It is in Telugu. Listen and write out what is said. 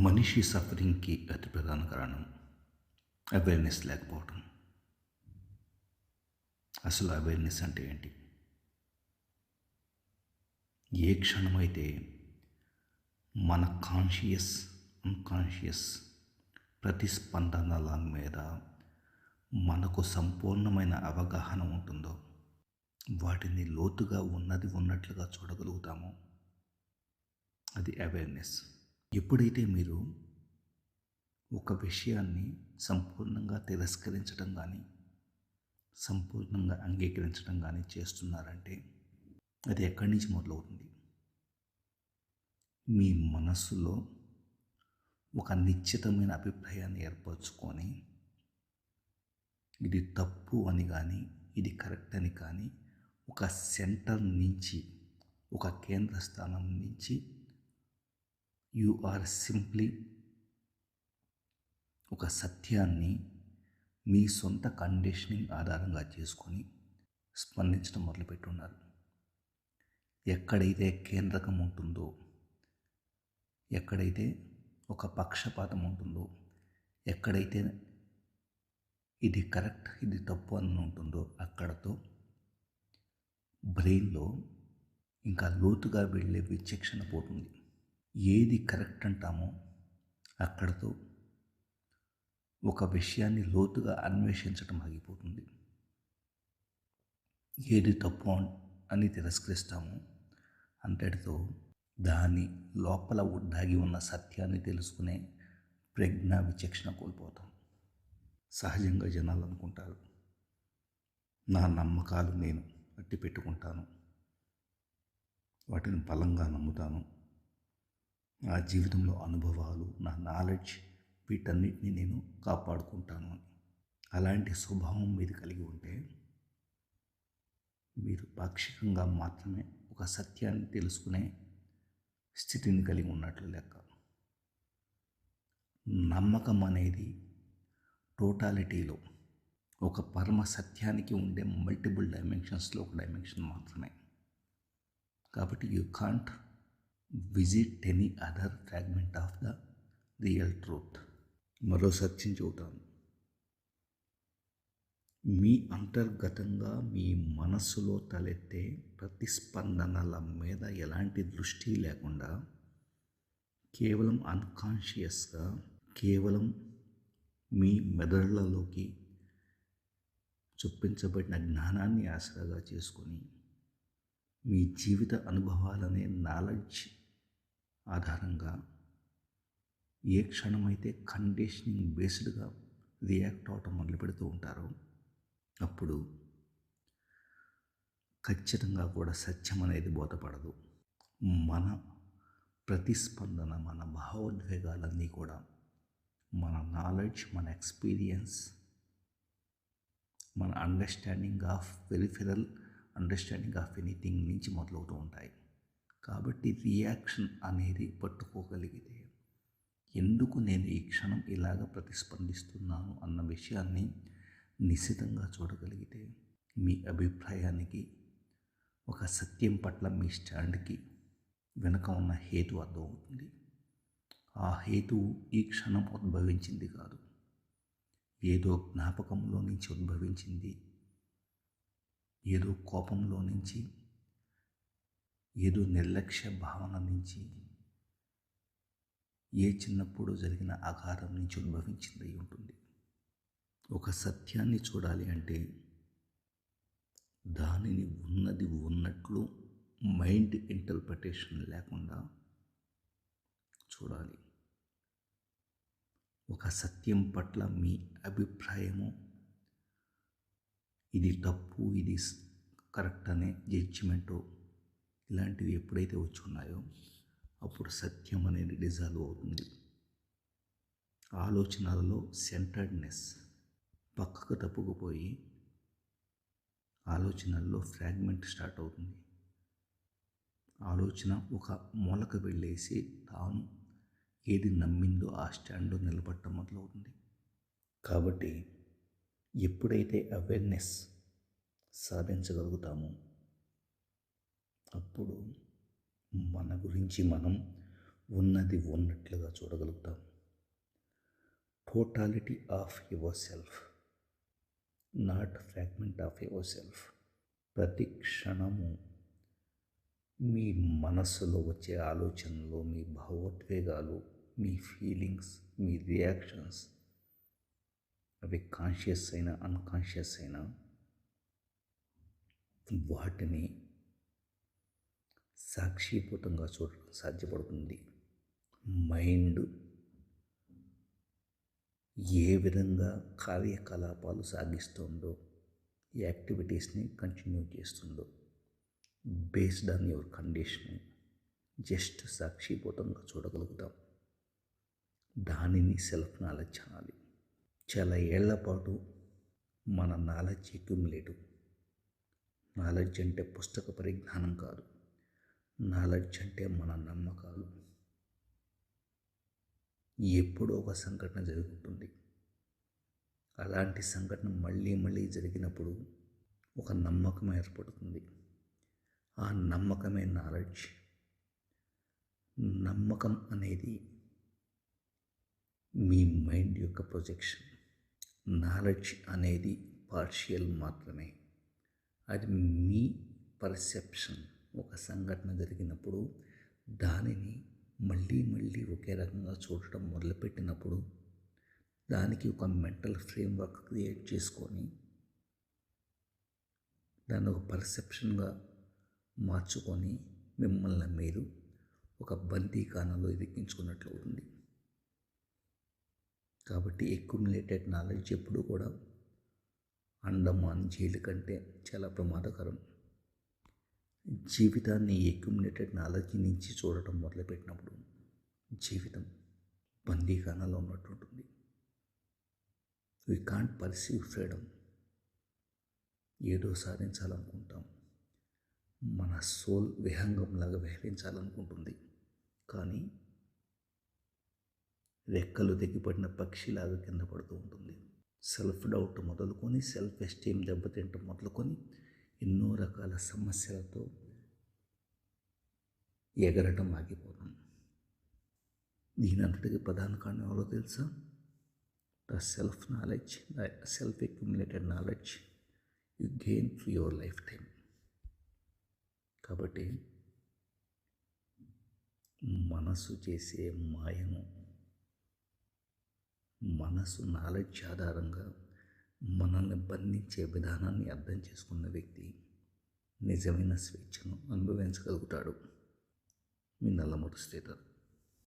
మనిషి సఫరింగ్కి అతి ప్రధాన కారణం అవేర్నెస్ లేకపోవటం. అసలు అవేర్నెస్ అంటే ఏంటి? ఏ క్షణమైతే మన కాన్షియస్ అన్కాన్షియస్ ప్రతిస్పందనల మీద మనకు సంపూర్ణమైన అవగాహన ఉంటుందో వాటిని లోతుగా ఉన్నది ఉన్నట్లుగా చూడగలుగుతాము అది అవేర్నెస్ ఎప్పుడైతే మీరు ఒక విషయాన్ని సంపూర్ణంగా తిరస్కరించడం కానీ సంపూర్ణంగా అంగీకరించడం కానీ చేస్తున్నారంటే అది ఎక్కడి నుంచి మొదలవుతుంది? మీ మనస్సులో ఒక నిశ్చితమైన అభిప్రాయాన్ని ఏర్పరచుకొని ఇది తప్పు అని కానీ ఇది కరెక్ట్ అని కానీ ఒక సెంటర్ నుంచి ఒక కేంద్ర స్థానం నుంచి యు ఆర్ సింప్లీ ఒక సత్యాన్ని మీ సొంత కండిషనింగ్ ఆధారంగా చేసుకొని స్పందించడం మొదలుపెట్టున్నారు. ఎక్కడైతే కేంద్రకం ఉంటుందో ఎక్కడైతే ఒక పక్షపాతం ఉంటుందో ఎక్కడైతే ఇది కరెక్ట్ ఇది తప్పు అని ఉంటుందో అక్కడతో బ్రెయిన్లో ఇంకా లోతుగా వెళ్ళే విచక్షణ పోతుంది. ఏది కరెక్ట్ అంటామో అక్కడతో ఒక విషయాన్ని లోతుగా అన్వేషించడం ఆగిపోతుంది. ఏది తప్పు అని తిరస్కరిస్తామో. అంతటితో దాని లోపల దాగి ఉన్న సత్యాన్ని తెలుసుకునే ప్రజ్ఞ విచక్షణ కోల్పోతాం. సహజంగా జనాలు అనుకుంటారు నా నమ్మకాలు నేను అట్టి పెట్టుకుంటాను వాటిని బలంగా నమ్ముతాను. నా జీవితంలో అనుభవాలు నా నాలెడ్జ్ వీటన్నిటిని నేను కాపాడుకుంటాను అని. అలాంటి స్వభావం మీరు కలిగి ఉంటే మీరు పాక్షికంగా మాత్రమే ఒక సత్యాన్ని తెలుసుకునే స్థితిని కలిగి ఉన్నట్లు లెక్క. నమ్మకం అనేది టోటాలిటీలో ఒక పరమ సత్యానికి ఉండే మల్టిపుల్ డైమెన్షన్స్లో ఒక డైమెన్షన్ మాత్రమే. కాబట్టి you can't visit any other fragment of the real truth. మరో సత్యం చెబుతాను మీ అంతర్గతంగా మీ మనస్సులో తలెత్తే ప్రతిస్పందనల మీద ఎలాంటి దృష్టి లేకుండా కేవలం అన్కాన్షియస్గా కేవలం మీ మెదళ్ళలోకి చొప్పించబడిన జ్ఞానాన్ని ఆసరాగా చేసుకొని మీ జీవిత అనుభవాలనే నాలెడ్జ్ ఆధారంగా ఏ క్షణమైతే కండిషనింగ్ బేస్డ్గా రియాక్ట్ అవటం మొదలు పెడుతూ ఉంటారో అప్పుడు ఖచ్చితంగా కూడా సత్యం అనేది బోధపడదు. మన ప్రతిస్పందన మన భావోద్వేగాలన్నీ కూడా మన నాలెడ్జ్ మన ఎక్స్పీరియన్స్ మన understanding of peripheral understanding of anything నుంచి మొదలవుతూ ఉంటాయి. కాబట్టి రియాక్షన్ అనేది పట్టుకోగలిగితే ఎందుకు నేను ఈ క్షణం ఇలాగ ప్రతిస్పందిస్తున్నాను అన్న విషయాన్ని నిశ్చితంగా చూడగలిగితే మీ అభిప్రాయానికి ఒక సత్యం పట్ల మీ స్టాండ్కి వెనుక ఉన్న హేతు అర్థమవుతుంది. ఆ హేతు ఈ క్షణం ఉద్భవించింది కాదు. ఏదో జ్ఞాపకంలో నుంచి ఉద్భవించింది. ఏదో కోపంలో నుంచి ఏదో నిర్లక్ష్య భావన నుంచి ఏ చిన్నప్పుడు జరిగిన ఆకారం నుంచి ఉద్భవించిందై ఉంటుంది. ఒక సత్యాన్ని చూడాలి అంటే దానిని ఉన్నది ఉన్నట్లు మైండ్ ఇంటర్ప్రిటేషన్ లేకుండా చూడాలి. ఒక సత్యం పట్ల మీ అభిప్రాయము ఇది తప్పు ఇది కరెక్ట్ అనే జడ్జిమెంటు ఇలాంటివి ఎప్పుడైతే వచ్చి ఉన్నాయో అప్పుడు సత్యం అనేది డిజాల్వ్ అవుతుంది. ఆలోచనలలో సెంటర్డ్నెస్ పక్కకు తప్పుకుపోయి ఆలోచనల్లో ఫ్రాగ్మెంట్ స్టార్ట్ అవుతుంది. ఆలోచన ఒక మూలక వెళ్ళేసి తాను ఏది నమ్మిందో ఆ స్టాండ్లో నిలబడటం మొదలవుతుంది. కాబట్టి ఎప్పుడైతే అవేర్నెస్ సాధించగలుగుతామో అప్పుడు మన గురించి మనం ఉన్నది ఉన్నట్లుగా చూడగలుగుతాం. Totality of yourself not fragment of yourself ప్రతి క్షణము మీ మనస్సులో వచ్చే ఆలోచనలు మీ భావోద్వేగాలు మీ ఫీలింగ్స్ మీ రియాక్షన్స్ అవి కాన్షియస్ అయినా అన్కాన్షియస్ అయినా వాటిని సాక్షిభూతంగా చూడడం సాధ్యపడుతుంది. మైండ్ ఏ విధంగా కార్యకలాపాలు సాగిస్తుందో యాక్టివిటీస్ని కంటిన్యూ చేస్తుందో based on your condition just సాక్షిభూతంగా చూడగలుగుతాం. దానిని సెల్ఫ్ నాలెడ్జ్ అనాలి. చాలా ఏళ్ళ పాటు మన నాలెడ్జ్ అక్యుములేటివ్. నాలెడ్జ్ అంటే పుస్తక పరిజ్ఞానం కాదు. నాలెడ్జ్ అంటే మన నమ్మకాలు. ఎప్పుడో ఒక సంఘటన జరుగుతుంది. అలాంటి సంఘటన మళ్ళీ మళ్ళీ జరిగినప్పుడు ఒక నమ్మకం ఏర్పడుతుంది. ఆ నమ్మకమే నాలెడ్జ్. నమ్మకం అనేది మీ మైండ్ యొక్క ప్రొజెక్షన్. నాలెడ్జ్ అనేది పార్షియల్ మాత్రమే. అది మీ పర్సెప్షన్. ఒక సంఘటన జరిగినప్పుడు దానిని మళ్ళీ మళ్ళీ ఒకే రకంగా చూడటం మొదలుపెట్టినప్పుడు దానికి ఒక మెంటల్ ఫ్రేమ్వర్క్ క్రియేట్ చేసుకొని దాన్ని ఒక పర్సెప్షన్గా మార్చుకొని మిమ్మల్ని మీరు ఒక బందీకానంలో ఇరికించుకున్నట్లు అవుతుంది కాబట్టి ఎక్యుములేటెడ్ నాలెడ్జ్ ఎప్పుడు కూడా అండమాన్ జైలు కంటే చాలా ప్రమాదకరం. జీవితాన్ని ఎక్యుమినేటెడ్ నాలెడ్జ్ నుంచి చూడటం మొదలుపెట్టినప్పుడు జీవితం బందీఖానాలో ఉన్నట్టు ఉంటుంది వి కాంట్ పర్సీవ్ ఫ్రీడమ్ ఏదో సాధించాలనుకుంటాం. మన సోల్ విహంగంలాగా విహరించాలనుకుంటుంది. కానీ రెక్కలు దిగిపడిన పక్షిలాగా కింద పడుతూ ఉంటుంది. సెల్ఫ్ డౌట్ మొదలుకొని సెల్ఫ్ ఎస్టీమ్ దెబ్బతింటం మొదలుకొని ఎన్నో రకాల సమస్యలతో ఎగరటం ఆగిపోతాం దీని అంతటికి ప్రధాన కారణం ఎవరో తెలుసా? The self knowledge the self accumulated knowledge. You gain through your life time కాబట్టి మనసు చేసే మాయను మనసు నాలెడ్జ్ ఆధారంగా మనల్ని బంధించే విధానాన్ని అర్థం చేసుకున్న వ్యక్తి నిజమైన స్వేచ్ఛను అనుభవించగలుగుతాడు. మీ నల్లమూరు స్థితి